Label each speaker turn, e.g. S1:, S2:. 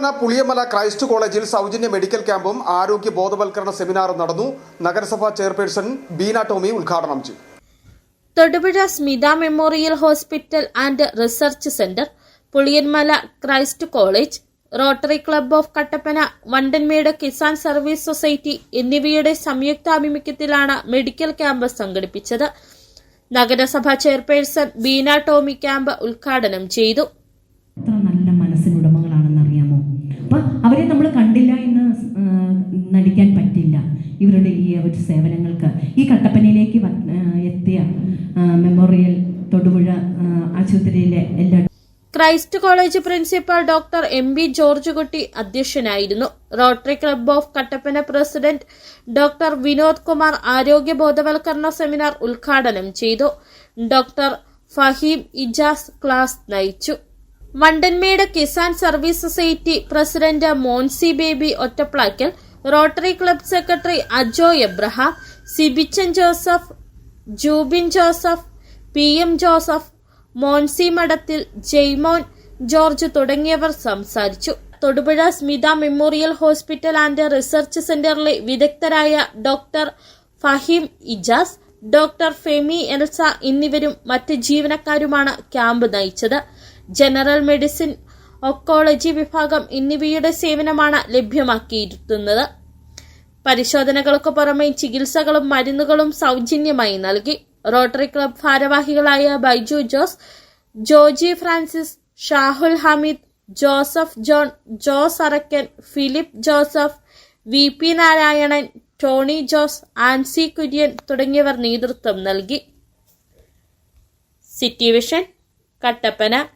S1: Kattappana Puliyamala Christ കോളേജിൽ സൗജന്യ medical ക്യാമ്പും ആരോഗ്യ ബോധവൽക്കരണ സെമിനാറും നടന്നു. നഗരസഭാ ചെയർപേഴ്സൺ ബീന ടോമി ഉദ്ഘാടനം ചെയ്തു.
S2: Thodupuzha Smitha memorial hospital and research centre Puliyanmala Christ college rotary club of Kattappana Vandanmedu Kisan service society എന്നിവയുടെ സംയുക്താഭിമുഖ്യത്തിലാണ് മെഡിക്കൽ ക്യാമ്പ് സംഘടിപ്പിച്ചത്. നഗരസഭാ ചെയർപേഴ്സൺ ബീന ടോമി ക്യാമ്പ് ഉദ്ഘാടനം ചെയ്തു.
S3: നടിക്കാൻ പറ്റില്ല. ഇവരുടെ ഈ ഒരു സേവനങ്ങൾക്ക്. ഈ കട്ടപ്പനയിലേക്ക് എത്തിയ മെമ്മോറിയൽ തൊടുപുഴ ആശുപത്രിയിലെ എല്ലാ
S2: Christ college principal doctor M B George Kutty അധ്യക്ഷനായിരുന്നു. Rotary club of Kattappana president doctor Vinod Kumar ആരോഗ്യ ബോധവൽക്കരണ സെമിനാർ ഉദ്ഘാടനം ചെയ്തു. ഡോക്ടർ ഫഹീം ഇജാസ് ക്ലാസ് നയിച്ചു. Vandanmedu Kisan service society president Monsy Baby Ottaplackal rotary club secretary Ajo Abraham Sibichan Joseph Jubin Joseph P M Joseph Monsy Madathil Jaimon George തുടങ്ങിയവർ സംസാരിച്ചു. Thodupuzha Smitha memorial hospital and research സെന്ററിലെ വിദഗ്ധരായ doctor Faheem Ijaz doctor Femi Elsa എന്നിവരും മറ്റ് ജീവനക്കാരുമാണ് camp നയിച്ചത്. General medicine oncology വിഭാഗം എന്നിവയുടെ സേവനമാണ് ലഭ്യമാക്കിയിരുന്നത്. പരിശോധനകൾക്ക് പുറമെ ചികിത്സകളും മരുന്നുകളും സൗജന്യമായി നൽകി. റോട്ടറി ക്ലബ് ഭാരവാഹികളായ Baiju Jose Joji Francis Shahul Hameed Joseph John Jose Arakkan Philip Joseph V P Narayanan Tony Jose Ancy Kurian തുടങ്ങിയവർ നേതൃത്വം നൽകി. City vision Kattappana.